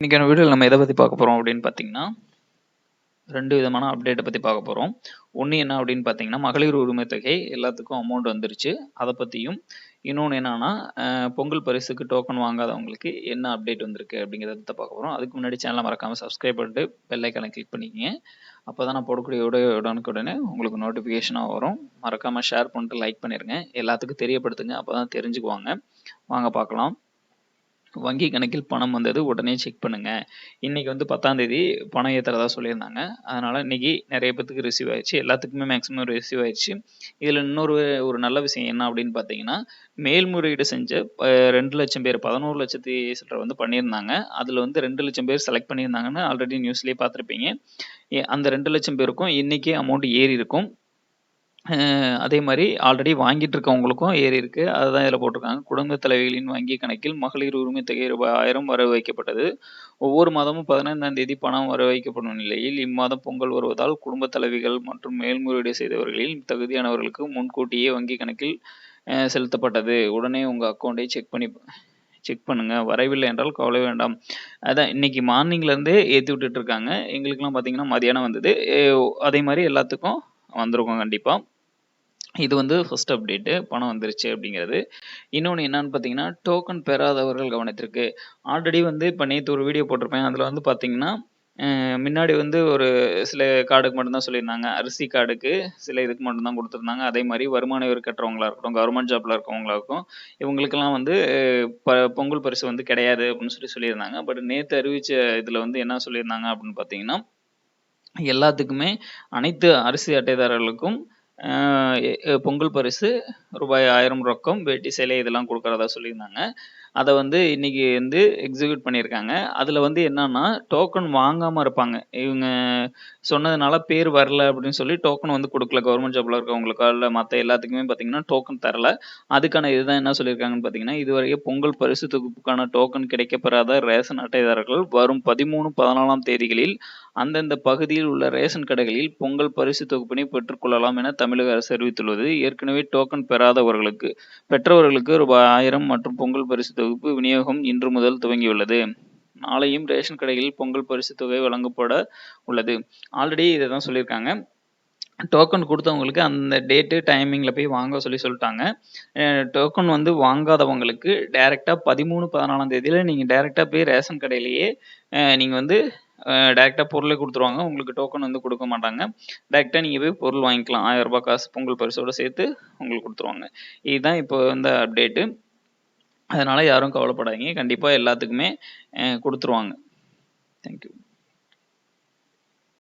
இன்னைக்கான வீடியோவில் நம்ம எதை பற்றி பார்க்க போகிறோம் அப்படின்னு பார்த்தீங்கன்னா ரெண்டு விதமான அப்டேட்டை பற்றி பார்க்க போகிறோம் ஒன்று என்ன அப்படின்னு பார்த்தீங்கன்னா மகளிர் உரிமை தொகை எல்லாத்துக்கும் அமௌண்ட் வந்துருச்சு. அதை பற்றியும் இன்னொன்று என்னன்னா பொங்கல் பரிசுக்கு டோக்கன் வாங்காதவங்களுக்கு என்ன அப்டேட் வந்திருக்கு அப்படிங்கிறத பற்றி பார்க்க போகிறோம் அதுக்கு முன்னாடி சேனலை மறக்காமல் சப்ஸ்கிரைப் பண்ணிட்டு பெல்லைக்கான கிளிக் பண்ணிக்கிங்க. அப்போ தான் நான் போடக்கூடிய உடைய உடனுக்குடனே உங்களுக்கு நோட்டிஃபிகேஷனாக வரும். மறக்காமல் ஷேர் பண்ணிட்டு லைக் பண்ணிடுங்க எல்லாத்துக்கும் தெரியப்படுத்துங்க. அப்போ தான் தெரிஞ்சுக்குவாங்க. வாங்க பார்க்கலாம். வங்கி கணக்கில் பணம் வந்தது உடனே செக் பண்ணுங்க. இன்னைக்கு வந்து பத்தாம் தேதி பணம் ஏற்றுறதா சொல்லியிருந்தாங்க. அதனால இன்னைக்கு நிறைய பேத்துக்கு ரிசீவ் ஆயிடுச்சு. எல்லாத்துக்குமே மேக்ஸிமம் ரிசீவ் ஆயிடுச்சு. இதில் இன்னொரு ஒரு நல்ல விஷயம் என்ன அப்படின்னு பார்த்தீங்கன்னா மேல்முறையீடு செஞ்ச ரெண்டு லட்சம் பேர் பதினோரு லட்சத்தி சிலர் வந்து பண்ணியிருந்தாங்க. அதில் வந்து ரெண்டு லட்சம் பேர் செலக்ட் பண்ணியிருந்தாங்கன்னு ஆல்ரெடி நியூஸ்லேயே பார்த்துருப்பீங்க அந்த ரெண்டு லட்சம் பேருக்கும் இன்னைக்கே அமௌண்ட் ஏறி இருக்கும். அதே மாதிரி ஆல்ரெடி வாங்கிட்டு இருக்கவங்களுக்கும் ஏறி இருக்கு. அதுதான் இதில் போட்டிருக்காங்க. குடும்ப தலைவிகளின் வங்கி கணக்கில் மகளிர் உரிமை தொகை ரூபாய் ஆயிரம் வர வைக்கப்பட்டது ஒவ்வொரு மாதமும் பதினைந்தாம் தேதி பணம் வர வைக்கப்படும் நிலையில் இம்மாதம் பொங்கல் வருவதால் குடும்ப தலைவிகள் மற்றும் மேல்முறையீடு செய்தவர்களில் தகுதியானவர்களுக்கு முன்கூட்டியே வங்கி கணக்கில் செலுத்தப்பட்டது. உடனே உங்கள் அக்கௌண்ட்டை செக் பண்ணி செக் பண்ணுங்க. வரவில்லை என்றால் கவலை வேண்டாம். அதான் இன்னைக்கு மார்னிங்லேருந்தே ஏற்றி விட்டுட்டு இருக்காங்க. எங்களுக்கெல்லாம் பார்த்தீங்கன்னா மதியானம் வந்தது. அதே மாதிரி எல்லாத்துக்கும் வந்திருக்கும் கண்டிப்பாக இது வந்து ஃபர்ஸ்ட் அப்டேட்டு பணம் வந்துருச்சு அப்படிங்கிறது. இன்னொன்று என்னன்னு பார்த்தீங்கன்னா டோக்கன் பெறாதவர்கள் கவனத்திற்கு. ஆல்ரெடி வந்து இப்போ நேற்று ஒரு வீடியோ போட்டிருப்பேன். அதில் வந்து பார்த்தீங்கன்னா முன்னாடி வந்து ஒரு சில கார்டுக்கு மட்டும்தான் சொல்லியிருந்தாங்க. அரிசி கார்டுக்கு சில இதுக்கு மட்டும்தான் கொடுத்துருந்தாங்க. அதே மாதிரி வருமான வரி கட்டுறவங்களா இருக்கட்டும் கவர்மெண்ட் ஜாப்ல இருக்கவங்களா இருக்கும் இவங்களுக்கெல்லாம் வந்து ப பொங்கல் பரிசு வந்து கிடையாது அப்படின்னு சொல்லி சொல்லியிருந்தாங்க. பட் நேற்று அறிவிச்ச இதில் வந்து என்ன சொல்லியிருந்தாங்க அப்படின்னு பார்த்தீங்கன்னா எல்லாத்துக்குமே அனைத்து அரிசி அட்டைதாரர்களுக்கும் பொங்கல் பரிசு ரூபாய் ஆயிரம் ரொக்கம் வேட்டி சேலை இதெல்லாம் கொடுக்குறதா சொல்லியிருந்தாங்க. அதை வந்து இன்னைக்கு வந்து எக்ஸிக்யூட் பண்ணியிருக்காங்க. அதில் வந்து என்னன்னா டோக்கன் வாங்காமல் இருப்பாங்க. இவங்க சொன்னதுனால பேர் வரல அப்படின்னு சொல்லி டோக்கன் வந்து கொடுக்கல. கவர்மெண்ட் ஜாப்ல இருக்கவங்களுக்கோ இல்லை மற்ற எல்லாத்துக்குமே பார்த்தீங்கன்னா டோக்கன் தரல. அதுக்கான இதுதான் என்ன சொல்லியிருக்காங்கன்னு பார்த்தீங்கன்னா இதுவரைக்கும் பொங்கல் பரிசு தொகுப்புக்கான டோக்கன் கிடைக்கப்பெறாத ரேஷன் அட்டைதாரர்கள் வரும் பதிமூணு பதினாலாம் தேதிகளில் அந்தந்த பகுதியில் உள்ள ரேஷன் கடைகளில் பொங்கல் பரிசு தொகுப்பினை பெற்றுக்கொள்ளலாம் என தமிழக அரசு அறிவித்துள்ளது. ஏற்கனவே டோக்கன் பெறாதவர்களுக்கு பெற்றவர்களுக்கு ரூபாய் ஆயிரம் மற்றும் பொங்கல் பரிசு தொகுப்பு விநியோகம் இன்று முதல் துவங்கியுள்ளது. நாளையும் ரேஷன் கடைகளில் பொங்கல் பரிசு தொகை வழங்கப்பட உள்ளது. ஆல்ரெடி இதை தான் சொல்லியிருக்காங்க. டோக்கன் கொடுத்தவங்களுக்கு அந்த டேட்டு டைமிங்கில் போய் வாங்க சொல்லி சொல்லிட்டாங்க. டோக்கன் வந்து வாங்காதவங்களுக்கு டைரெக்டாக பதிமூணு பதினாலாம் தேதியில் நீங்கள் டைரெக்டாக போய் ரேஷன் கடையிலேயே நீங்கள் வந்து டேரெக்டாக பொருளே கொடுத்துருவாங்க. உங்களுக்கு டோக்கன் வந்து கொடுக்க மாட்டாங்க. டேரெக்டாக நீங்கள் போய் பொருள் வாங்கிக்கலாம். ஆயிரம் ரூபாய் காசு பொங்கல் பரிசோடு சேர்த்து உங்களுக்கு கொடுத்துருவாங்க. இதுதான் இப்போ இந்த அப்டேட்டு அதனால் யாரும் கவலைப்படாதீங்க. கண்டிப்பாக எல்லாத்துக்குமே கொடுத்துருவாங்க. தேங்க்யூ